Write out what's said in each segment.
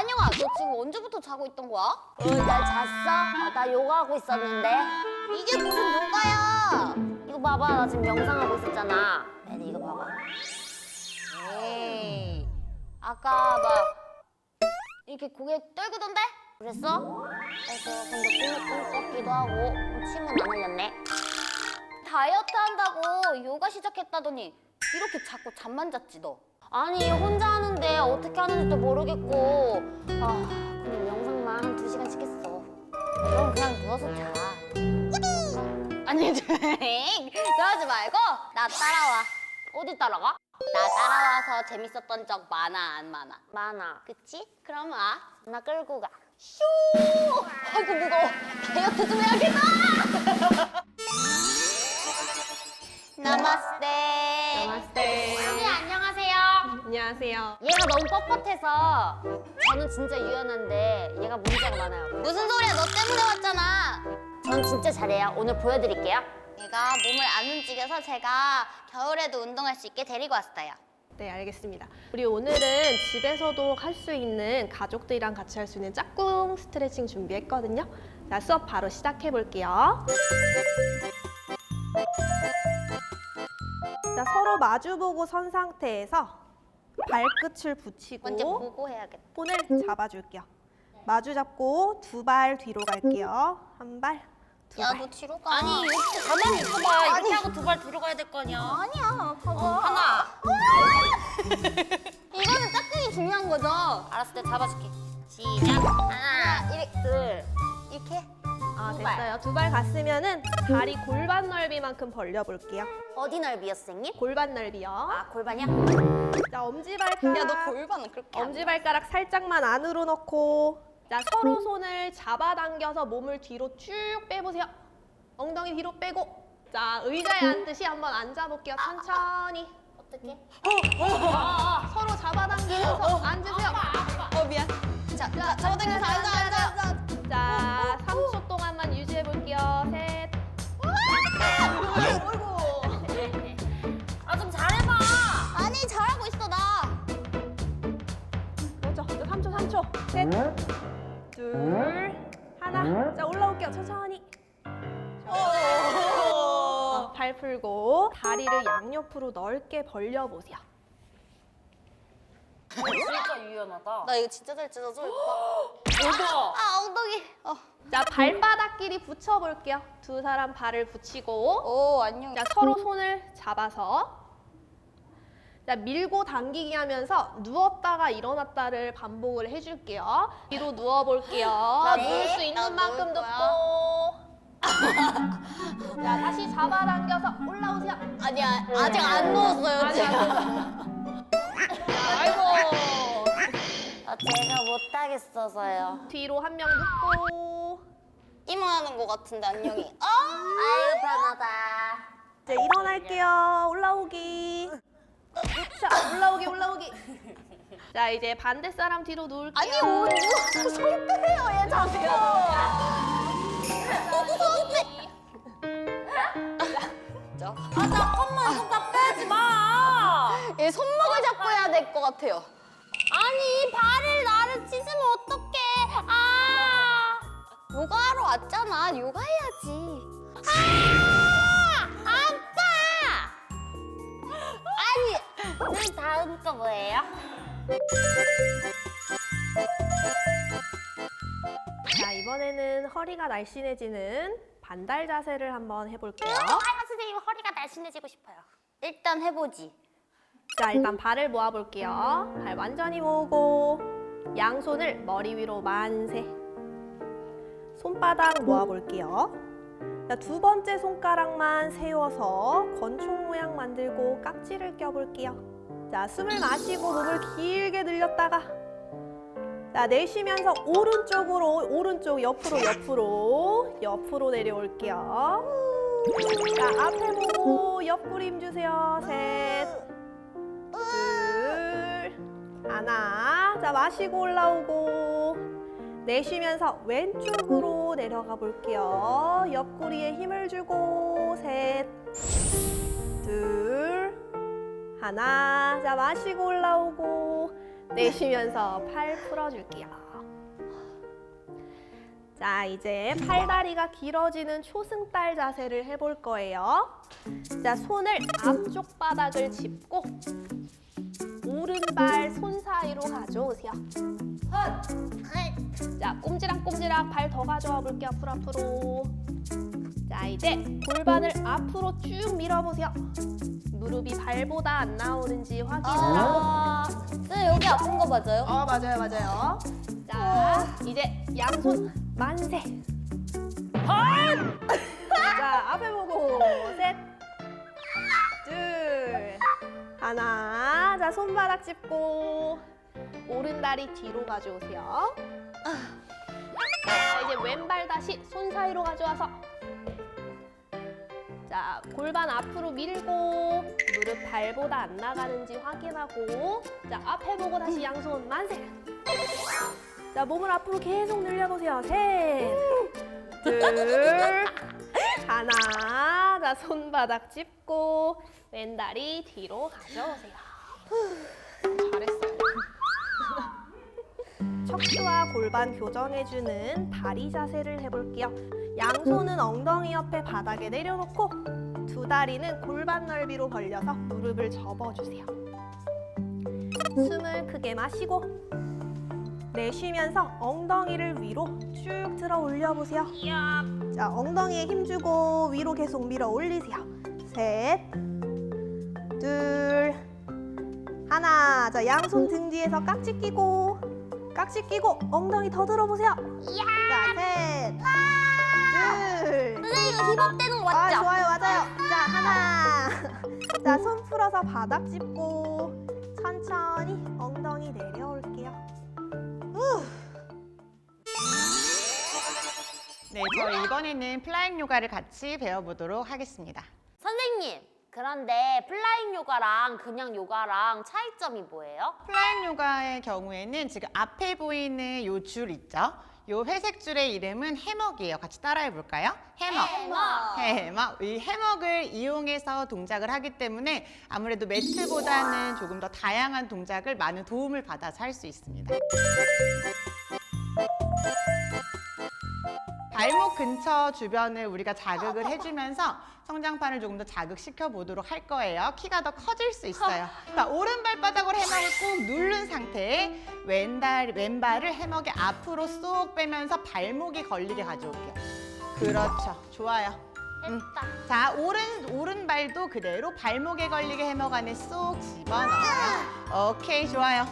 혼자서 자고 있던 거야? 어, 날 잤어? 아, 나 요가하고 있었는데. 이게 무슨 요가야? 이거 봐봐, 나 지금 명상하고 있었잖아. 애들 이거 봐봐. 에이, 아까 막 이렇게 고개 떨구던데? 그랬어? 그래서 근데 꿈, 꿈 꿨기도 하고 침은 안 흘렸네. 다이어트 한다고 요가 시작했다더니 이렇게 자꾸 잠만 잤지 너. 아니 혼자 하는데 어떻게 하는지도 모르겠고 아 그냥 명상만 한 두 시간씩 했어. 그럼 그냥 누워서 자. 아니 그러지 말고 나 따라와. 어디 따라가? 나 따라와서 재밌었던 적 많아 안 많아? 많아. 그치? 그럼 와. 나 끌고 가. 슈! 아이고 무거워. 다이어트 좀 해야겠다. 나마스테. 나마스테. 안녕하세요. 얘가 너무 뻣뻣해서 저는 진짜 유연한데 얘가 문제가 많아요. 무슨 소리야? 너 때문에 왔잖아. 전 진짜 잘해요. 오늘 보여드릴게요. 얘가 몸을 안 움직여서 제가 겨울에도 운동할 수 있게 데리고 왔어요. 네, 알겠습니다. 우리 오늘은 집에서도 할 수 있는 가족들이랑 같이 할 수 있는 짝꿍 스트레칭 준비했거든요. 자, 수업 바로 시작해 볼게요. 자, 서로 마주보고 선 상태에서 발끝을 붙이고 먼저 보고 해야겠다. 손을 잡아줄게요. 마주 잡고 두 발 뒤로 갈게요. 한 발, 두 야, 발. 너 뒤로 가. 아니 이렇게 가만히 있어봐. 이렇게 하고 두발 뒤로 가야 될 거 아니야. 아니야. 봐봐. 하나. 이거는 짝꿍이 중요한 거죠. 알았을 때 잡아줄게. 시작. 하나, 이렇게. 둘. 이렇게. 아, 두 발. 됐어요. 두 발 갔으면은 다리 골반 넓이만큼 벌려 볼게요. 어디 넓이요, 선생님? 골반 넓이요. 아 골반이야? 자, 엄지발가락. 야, 너 골반은 그렇게 안 돼. 엄지발가락 살짝만 안으로 넣고. 자, 서로 손을 잡아당겨서 몸을 뒤로 쭉 빼보세요. 엉덩이 뒤로 빼고. 자, 의자에 앉듯이 한번 앉아볼게요. 천천히. 어떻게? 서로 잡아당기면서 앉으세요. 어, 미안. 자, 자, 잡아당겨서 앉아, 앉아, 셋. 둘. 하나. 자, 올라올게요. 천천히. 어, 발 풀고 다리를 양옆으로 넓게 벌려 보세요. 진짜 유연하다. 나 이거 진짜 잘 찢어져. 대박. 아, 엉덩이. 어. 자, 발바닥끼리 붙여 볼게요. 두 사람 발을 붙이고 오, 안녕. 자, 서로 손을 잡아서 자, 밀고 당기기 하면서 누웠다가 일어났다를 반복을 해줄게요. 뒤로 누워볼게요. 나 누울 수 네, 있는 나 만큼 누울 거야. 눕고 자, 다시 잡아당겨서 올라오세요. 아니야, 아직 안 누웠어요, 안 제가. 아이고. 아, 제가 못 하겠어서요. 뒤로 한 명 눕고 이만하는 것 같은데, 안녕이. 아! 아유 편하다. 이제 일어날게요. 올라오기. 자, 올라오기, 올라오기. 자, 이제 반대 사람 뒤로 누울게요. 아니, 오, 누워서 손 떼요, 얘 자꾸. 어, 무서운데. 아 잠깐만 이거 다 빼지 마. 얘 손목을 잡고 해야 될 것 같아요. 아니 발을 나를 찢으면 어떡해. 아. 요가하러 왔잖아. 요가 해야지. 아! 그럼 다음 거 뭐예요? 자, 이번에는 허리가 날씬해지는 반달 자세를 한번 해볼게요. 하얀 선생님 허리가 날씬해지고 싶어요. 일단 해보지. 자, 일단 발을 모아볼게요. 발 완전히 모으고 양손을 머리 위로 만세. 손바닥 모아볼게요. 자, 두 번째 손가락만 세워서 권총 모양 만들고 깍지를 껴볼게요. 자, 숨을 마시고 몸을 길게 늘렸다가 자, 내쉬면서 오른쪽으로 오른쪽 옆으로 옆으로 옆으로 내려올게요. 자, 앞에 보고 옆구리 힘주세요. 셋. 둘, 하나. 자, 마시고 올라오고. 내쉬면서 왼쪽으로 내려가 볼게요. 옆구리에 힘을 주고. 셋, 둘, 하나. 자, 마시고 올라오고. 내쉬면서 팔 풀어줄게요. 자, 이제 팔다리가 길어지는 초승달 자세를 해볼 거예요. 자, 손을 앞쪽 바닥을 짚고 오른발 손 사이로 가져오세요. 자, 꼼지락꼼지락 발 더 가져와 볼게요. 앞으로 앞으로. 자, 이제 골반을 앞으로 쭉 밀어보세요. 무릎이 발보다 안 나오는지 확인하고. 아, 네, 여기 아픈 거 맞아요? 어, 맞아요, 맞아요. 자, 이제 양손 만세. 자, 앞에 보고 셋, 하나. 자, 손바닥 짚고 오른 다리 뒤로 가져오세요. 자, 이제 왼발 다시 손 사이로 가져와서 자, 골반 앞으로 밀고 무릎 발보다 안 나가는지 확인하고 자, 앞에 보고 다시 양손 만세. 자, 몸을 앞으로 계속 늘려보세요. 셋, 둘, 하나. 자, 손바닥 짚고 왼다리 뒤로 가져오세요. 잘했어요. 척추와 골반 교정해주는 다리 자세를 해볼게요. 양손은 엉덩이 옆에 바닥에 내려놓고 두 다리는 골반 넓이로 벌려서 무릎을 접어주세요. 숨을 크게 마시고 내쉬면서 엉덩이를 위로 쭉 들어 올려보세요. 자, 엉덩이에 힘주고 위로 계속 밀어 올리세요. 셋, 둘, 하나. 자, 양손 등 뒤에서 깍지 끼고, 깍지 끼고 엉덩이 더 들어보세요. 자, 셋, 둘. 선생님 이거 힙업되는 거 아, 맞죠? 좋아요, 맞아요. 자, 하나. 자, 손 풀어서 바닥 짚고 천천히 엉덩이 내려올게요. 네, 저희 이번에는 플라잉 요가를 같이 배워보도록 하겠습니다. 선생님, 그런데 플라잉 요가랑 그냥 요가랑 차이점이 뭐예요? 플라잉 요가의 경우에는 지금 앞에 보이는 요 줄 있죠? 요 회색 줄의 이름은 해먹이에요. 같이 따라해 볼까요? 해먹. 해먹. 해먹. 이 해먹을 이용해서 동작을 하기 때문에 아무래도 매트보다는 조금 더 다양한 동작을 많은 도움을 받아서 할 수 있습니다. 발목 근처 주변을 우리가 자극을 해주면서 성장판을 조금 더 자극시켜 보도록 할 거예요. 키가 더 커질 수 있어요. 자, 오른 발바닥으로 해먹을 꾹 누른 상태에 왼발, 왼발을 해먹의 앞으로 쏙 빼면서 발목이 걸리게 가져올게요. 그렇죠. 좋아요. 음. 자, 오른, 오른발도 그대로 발목에 걸리게 해먹 안에 쏙 집어넣어요. 오케이, 좋아요.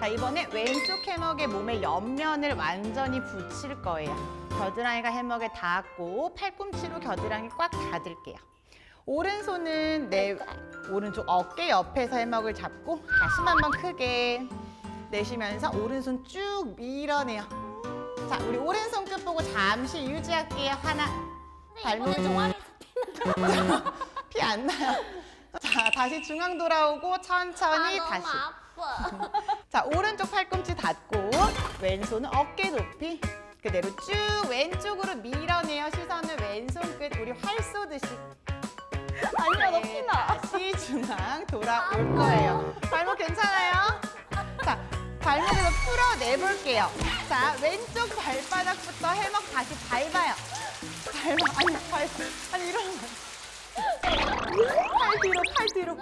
자, 이번에 왼쪽 해먹의 몸의 옆면을 완전히 붙일 거예요. 겨드랑이가 해먹에 닿았고 팔꿈치로 겨드랑이 꽉 닫을게요. 오른손은 내 오른쪽 어깨 옆에서 해먹을 잡고 다시 한번 크게 내쉬면서 오른손 쭉 밀어내요. 자, 우리 오른손 끝 보고 잠시 유지할게요. 하나, 발목 피안 나요. 자, 다시 중앙 돌아오고 천천히 아, 다시. 아파. 자, 오른쪽 팔꿈치 닫고 왼손은 어깨 높이 그대로 쭉 왼쪽으로 밀어내요. 시선을 왼손 끝 우리 활 쏘듯이. 아니야, 너 네, 피나. 다시 중앙 돌아올 거예요. 발목 괜찮아요? 자, 발목에서 풀어 내볼게요. 자, 왼쪽 발바닥부터 해먹 다시 밟아요. 밟아, 아니, 밟아. 아니, 이러면 팔 뒤로, 팔 뒤로.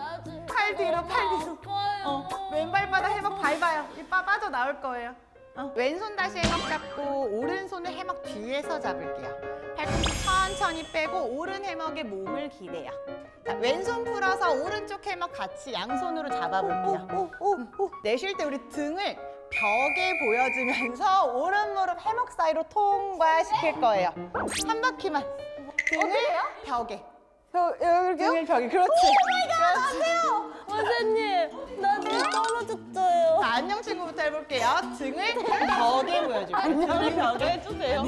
팔 뒤로, 팔 뒤로. 어, 왼발바닥 해먹 밟아요. 이 빠, 빠져 나올 거예요. 어, 왼손 다시 해먹 잡고 오른손을 해먹 뒤에서 잡을게요. 팔꿈치 천천히 빼고 오른 해먹에 몸을 기대요. 자, 왼손 풀어서 오른쪽 해먹 같이 양손으로 잡아볼게요. 내쉴 때 우리 등을 벽에 보여주면서 오른 무릎 해먹 사이로 통과시킬 거예요. 한 바퀴만. 등을 벽에. 벽, 여기요? 등을 벽에. 그렇지. 선생님, 나 지금 떨어졌어요. 자, 안녕 친구부터 해볼게요. 등을 벽에 보여줄게요. 안녕 벽에 해주세요.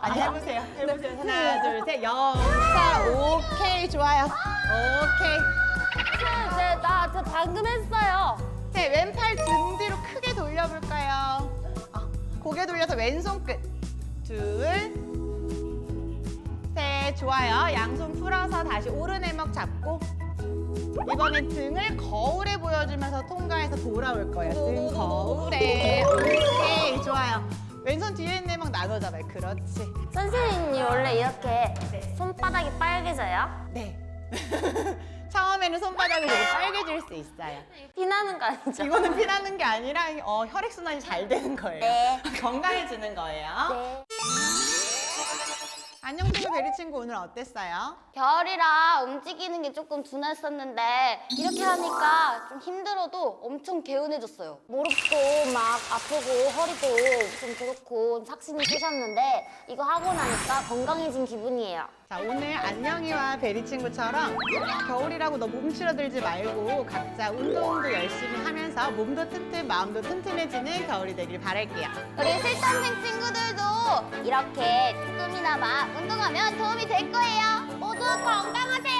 아니 해보세요. 해보세요. 하나, 둘, 셋. 영사 오케이 좋아요. 오케이. 네, 나, 저 방금 했어요. 네, 왼팔 등 뒤로 크게 돌려볼까요? 어, 고개 돌려서 왼손 끝. 둘, 셋. 좋아요. 양손 풀어서 다시 오른 해먹 잡고. 이번엔 등을 거울에 보여주면서 통과해서 돌아올 거예요. 등 거울에. 오케이. 좋아요. 왼손 뒤에 있는 막 나눠 잡아요. 그렇지. 선생님이 원래 이렇게 손바닥이 빨개져요? 네. 처음에는 손바닥이 되게 빨개질 수 있어요. 피나는 거 아니죠? 이거는 피나는 게 아니라 어, 혈액순환이 잘 되는 거예요. 네. 건강해지는 거예요. 네. 안녕 친구 베리 친구 오늘 어땠어요? 별이라 움직이는 게 조금 둔했었는데 이렇게 하니까 좀 힘들어도 엄청 개운해졌어요. 무릎도 막 아프고 허리도 좀 그렇고 삭신이 쑤셨는데 이거 하고 나니까 건강해진 기분이에요. 자 오늘 안녕이와 베리 친구처럼 겨울이라고 너무 움츠러들지 말고 각자 운동도 열심히 하면서 몸도 튼튼 마음도 튼튼해지는 겨울이 되길 바랄게요. 우리 실전생 친구들도 이렇게 조금이나마 운동하면 도움이 될 거예요. 모두 건강하세요.